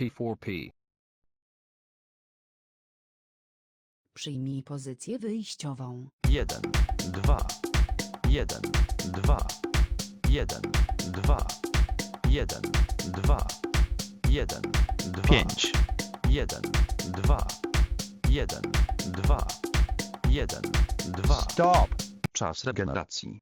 P4P. Przyjmij pozycję wyjściową. 1, 2, 1, 2, 1, 2, 1, 2, 1, 2, 5, 1, 2, 1, 2, 1, 2. Stop. Czas regeneracji.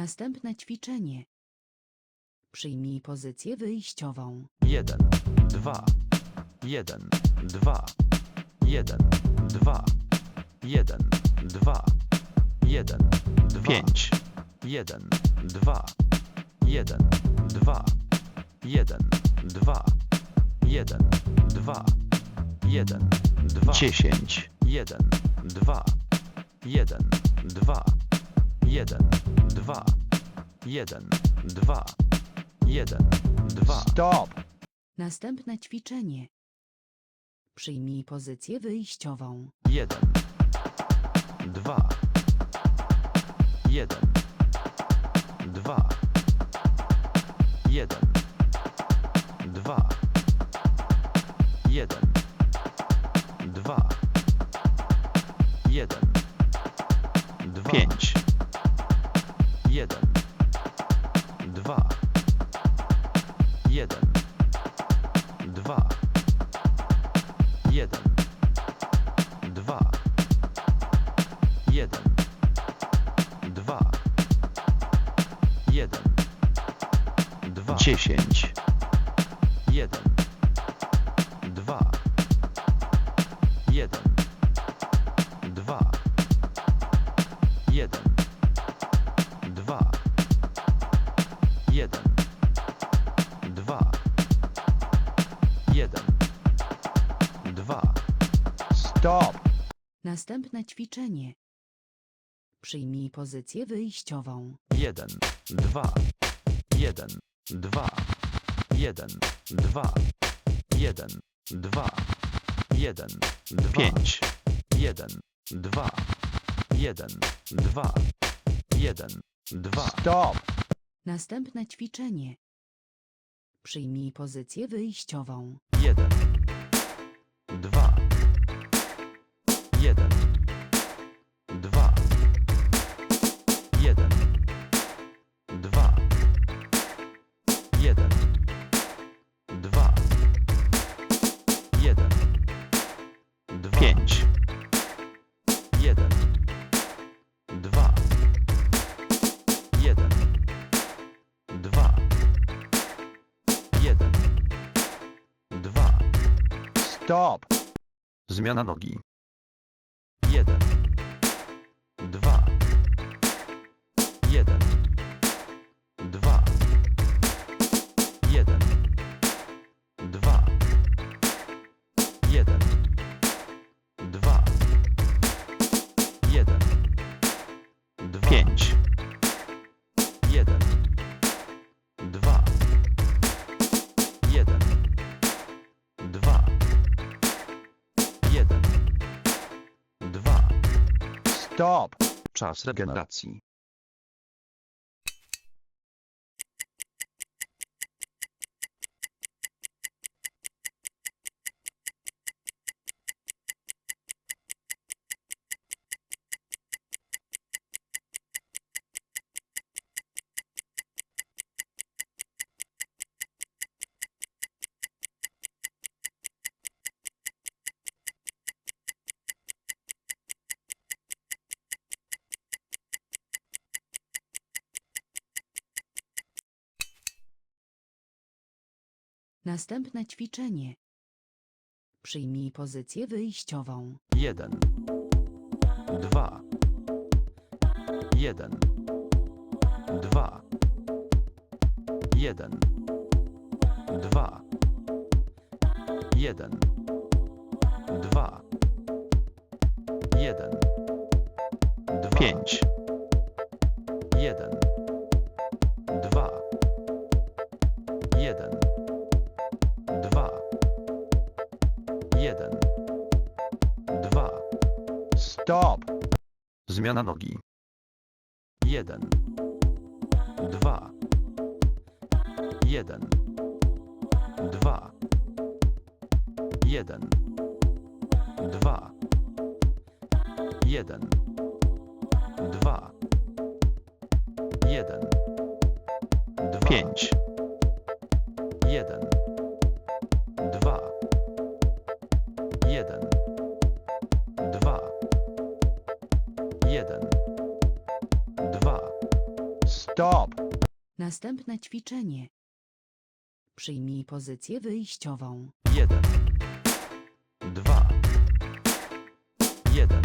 Następne ćwiczenie. Przyjmij pozycję wyjściową. 1, 2, 1, 2, 1, 2, 1, 2, 1, 2, 5, 1, 2, 1, 2, 1, 2, 1, 2, 1, 2, 10, 1, 2, 1, 2, 1, 2, 1, 2, 1, 2. Stop. Następne ćwiczenie. Przyjmij pozycję wyjściową. 1, 2, 1, Następne ćwiczenie. Przyjmij pozycję wyjściową. 1, 2, 1, 2, 1, 2, 1, 2, 1, 2, 5, 1, 2, 1, 2, 1, 2. Stop. Następne ćwiczenie. Przyjmij pozycję wyjściową. 1, 2, 1, 2. Stop. Zmiana nogi. Stop. Czas regeneracji. Następne ćwiczenie. Przyjmij pozycję wyjściową. 1 2 1 2 1 2 1 2 1 5 Stop. Zmiana nogi. 1. 2. 1. 2. 1. 2. 1. 2. 1. 2. 5. stop, Następne ćwiczenie. Przyjmij pozycję wyjściową. jeden, dwa, jeden,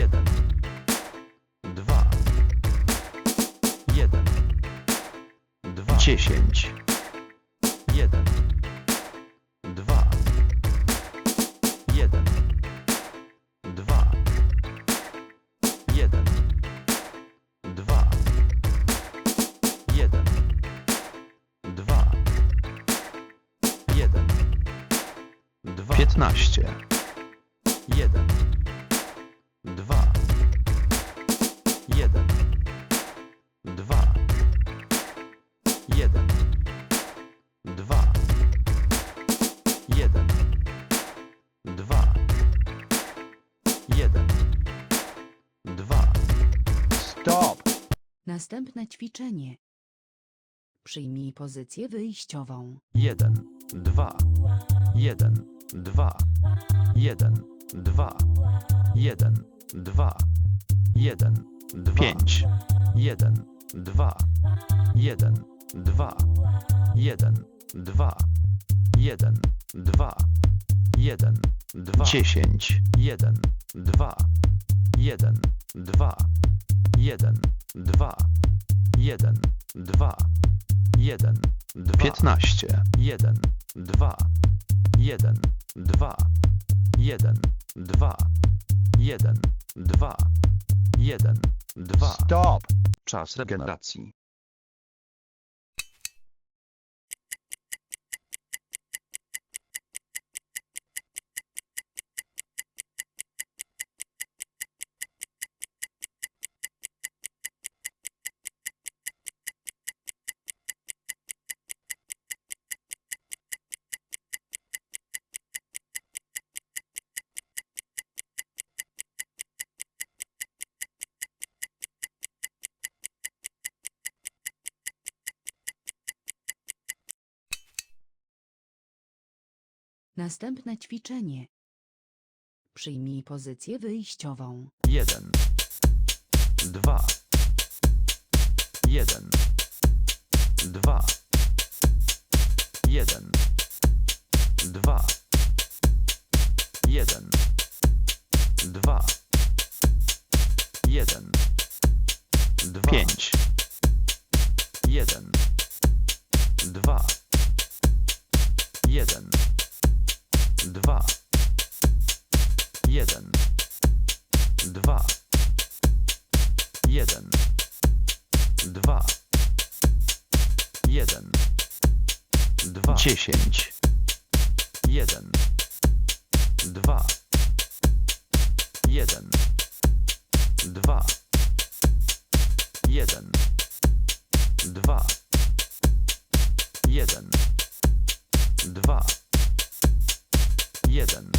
jeden, dwa, jeden, dwa, dziesięć, Następne ćwiczenie. Przyjmij pozycję wyjściową. jeden, dwa, jeden, dwa, jeden, dwa, jeden, dwa, jeden, dwa, pięć, jeden, dwa, jeden, dwa, jeden, dwa, jeden, dwa, jeden, dwa, dziesięć, jeden, dwa, jeden, dwa, jeden, dwa, jeden, dwa, jeden, dwa, piętnaście, jeden, dwa, jeden, dwa, jeden, dwa, jeden, dwa, jeden, dwa. stop, czas regeneracji, Następne ćwiczenie. Przyjmij pozycję wyjściową. 1 2 1 2 1 2 1 2 1 2 5 1 2 1 dziesięć, jeden, dwa, jeden, dwa, jeden, dwa, jeden, dwa, jeden,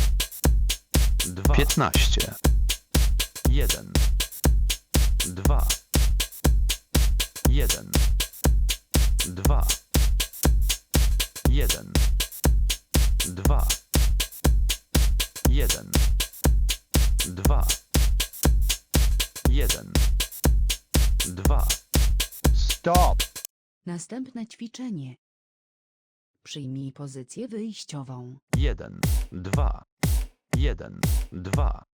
dwa, piętnaście, jeden, dwa, jeden, dwa, jeden, dwa, jeden, dwa, jeden, dwa. Stop. Następne ćwiczenie. Przyjmij pozycję wyjściową. jeden, dwa, jeden, dwa,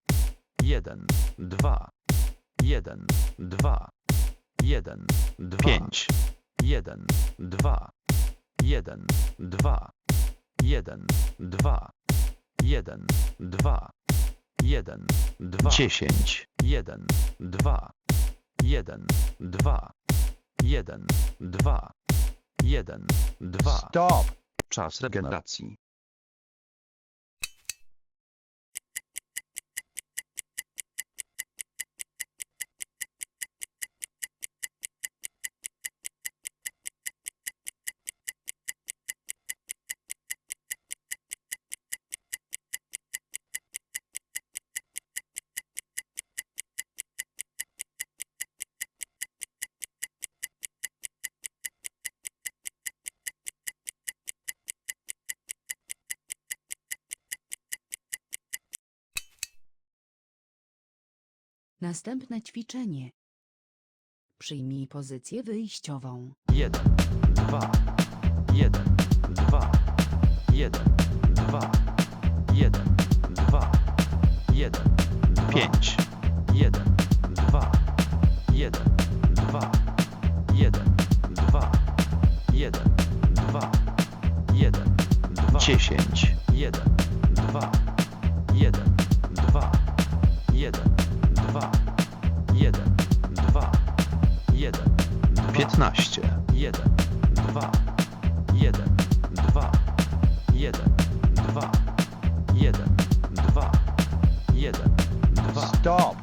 jeden, dwa, jeden, dwa, jeden, dwa, pięć, jeden, dwa, jeden, dwa, jeden, dwa, jeden, dwa, jeden, dwa, Dziesięć. jeden, dwa, jeden, dwa, jeden, dwa, jeden, dwa. Stop. Czas regeneracji. Następne ćwiczenie. Przyjmij pozycję wyjściową. jeden, dwa, jeden, dwa, jeden, dwa, jeden, dwa, jeden, dwa, Pięć. jeden, dwa, jeden, dwa, jeden, dwa, jeden, dwa, jeden, dwa, Dziesięć. jeden, dwa, jeden, dwa, jeden, dwa, jeden, dwa, jeden, dwa, Piętnaście. jeden, dwa, jeden, dwa, jeden, dwa, jeden, dwa, jeden, dwa, Stop.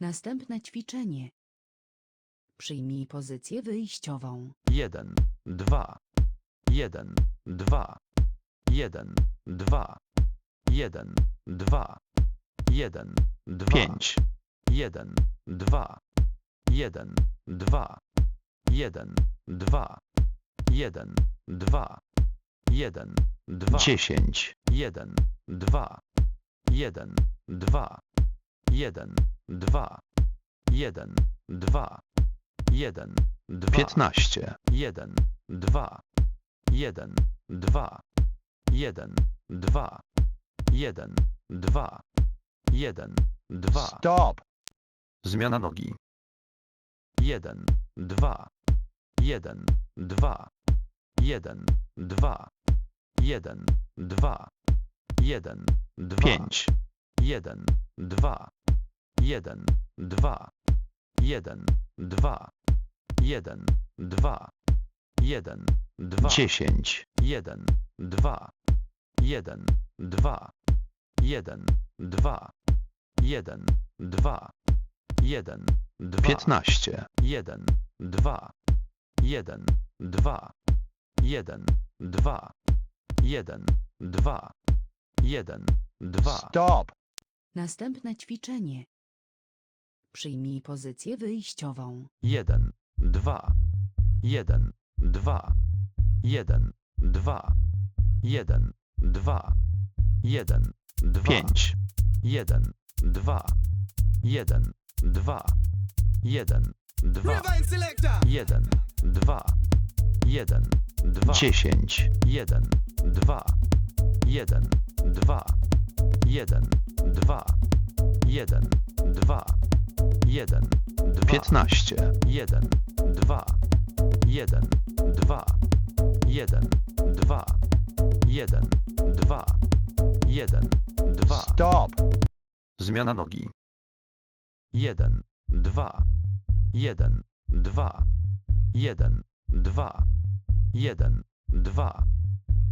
Następne ćwiczenie. Przyjmij pozycję wyjściową. jeden, dwa, jeden, dwa, jeden, dwa, jeden, dwa, jeden, dwa, Pięć. Jeden, dwa, jeden, dwa, jeden, dwa, jeden, dwa, jeden, dwa, Dziesięć. jeden, dwa, jeden, dwa, jeden, dwa, jeden, dwa, jeden, dwa, Piętnaście. jeden, dwa, jeden, dwa, jeden, dwa, jeden, dwa, jeden, dwa, Stop. Zmiana nogi. jeden, dwa, jeden, dwa, jeden, dwa, jeden, dwa, jeden, dwa, Pięć. jeden, dwa, jeden, dwa, jeden, dwa, jeden, dwa, jeden, dwa, Dziesięć. jeden, dwa, jeden, dwa, jeden, dwa, jeden, dwa, jeden, dwa, Piętnaście. jeden, dwa, jeden, dwa, jeden, dwa, jeden, dwa, jeden, dwa, Stop. Następne ćwiczenie. Przyjmij pozycję wyjściową. jeden, dwa, jeden, dwa, jeden, dwa, jeden, dwa, jeden, dwa, Pięć. jeden, dwa, jeden, dwa, jeden, dwa, jeden, dwa, jeden, dwa, Dziesięć. jeden, dwa, jeden, dwa, jeden, dwa, jeden, dwa, jeden, dwa, Piętnaście. jeden, dwa, jeden, dwa, jeden, dwa, jeden, dwa, jeden, dwa, Stop. Zmiana nogi. Jeden, dwa, jeden, dwa, jeden, dwa, jeden, dwa,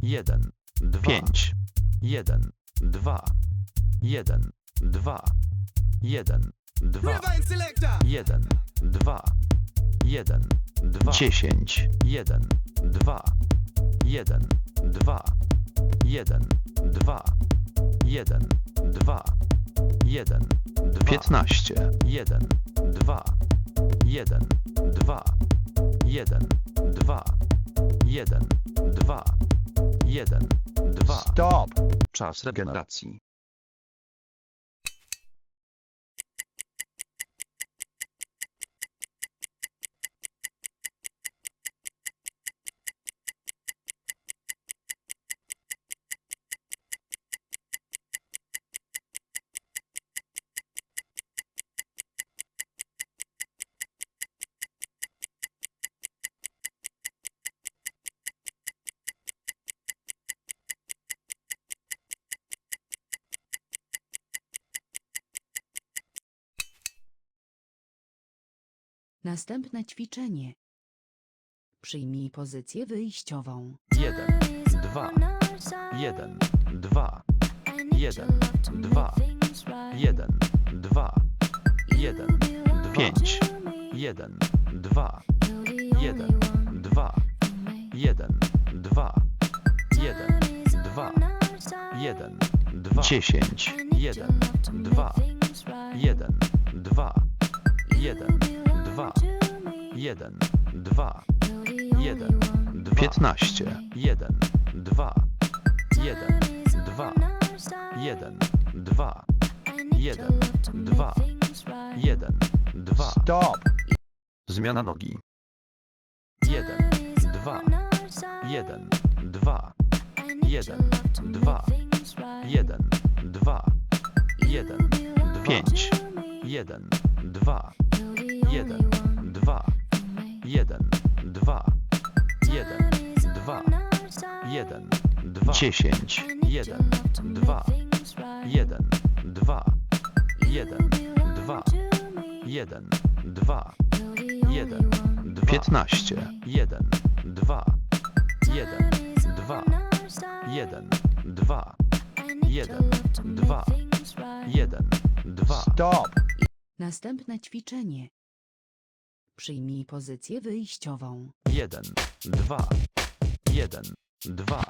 jeden, dwa, Pięć. jeden, dwa, jeden, dwa, jeden, dwa, jeden, dwa, jeden, dwa, Dziesięć. jeden, dwa, jeden, dwa, jeden, dwa, jeden, dwa, jeden, dwa, Piętnaście. jeden, dwa, jeden, dwa, jeden, dwa, jeden, dwa, jeden, dwa. Stop. Czas regeneracji. Następne ćwiczenie. Przyjmij pozycję wyjściową. jeden, dwa, jeden, dwa, jeden, dwa, jeden, dwa, jeden, dwa, Pięć. jeden, dwa, jeden, dwa, jeden, dwa, jeden, dwa, jeden, dwa, Dziesięć. jeden, dwa, jeden, dwa, jeden, dwa, jeden, dwa, jeden, dwa, Piętnaście. jeden, dwa, jeden, dwa, jeden, dwa, jeden, dwa, jeden, dwa, Stop. Zmiana nogi. jeden, dwa, jeden, dwa, jeden, dwa, jeden, dwa, jeden, dwa, Pięć. jeden, dwa, jeden, dwa, jeden, dwa, jeden, dwa, jeden, dwa, Dziesięć. jeden, dwa, jeden, dwa, jeden, dwa, jeden, dwa, jeden, dwa, Piętnaście. jeden, dwa, jeden, dwa, jeden, dwa, jeden, dwa, jeden, dwa, Stop. Następne ćwiczenie. Przyjmij pozycję wyjściową. jeden, dwa, jeden, dwa,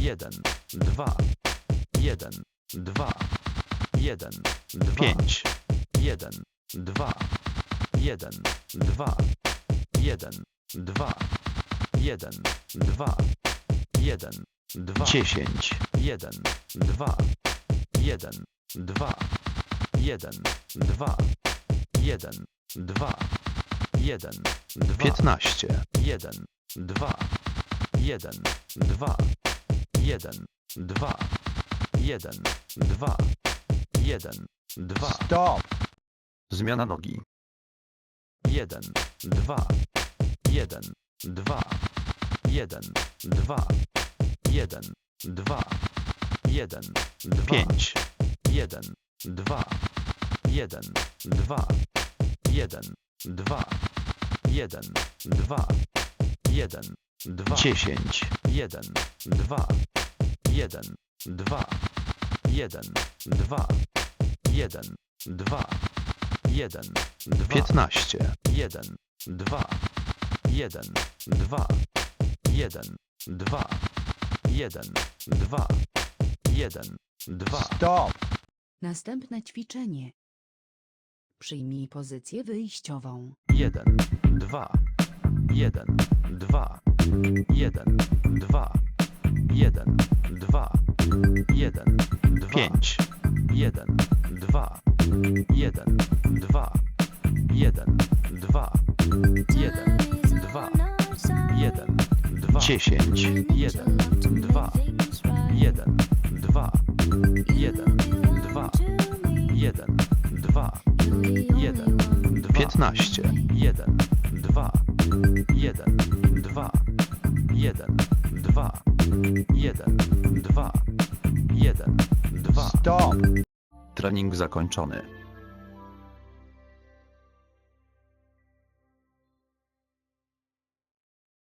jeden, dwa, jeden, dwa, jeden, dwa, Pięć. jeden, dwa, jeden, dwa, jeden, dwa, jeden, dwa, jeden, dwa, Dziesięć. jeden, dwa, jeden, dwa, jeden, dwa, jeden, dwa, jeden, dwa, Piętnaście. jeden, dwa, jeden, dwa, jeden, dwa, jeden, dwa, jeden, dwa, Stop. Zmiana nogi. jeden, dwa, jeden, dwa, jeden, dwa, jeden, dwa, jeden, dwa, Pięć. jeden, dwa, jeden, dwa, jeden, dwa, jeden, dwa, jeden, dwa, Dziesięć. jeden, dwa, jeden, dwa, jeden, dwa, jeden, dwa, jeden, dwa, Piętnaście. jeden, dwa, jeden, dwa, jeden, dwa, jeden, dwa, jeden, dwa, Stop. Następne ćwiczenie. Przyjmij pozycję wyjściową. jeden, dwa, jeden, dwa, jeden, dwa, jeden, dwa, jeden, dwa, Pięć. jeden, dwa, jeden, dwa, jeden, dwa, jeden, dwa, jeden, dwa, Dziesięć. jeden, dwa, jeden, dwa, jeden, dwa, jeden, dwa, jeden, dwa, Piętnaście. jeden, dwa, jeden, dwa, jeden, dwa, jeden, dwa, jeden, dwa. Stop. Trening zakończony.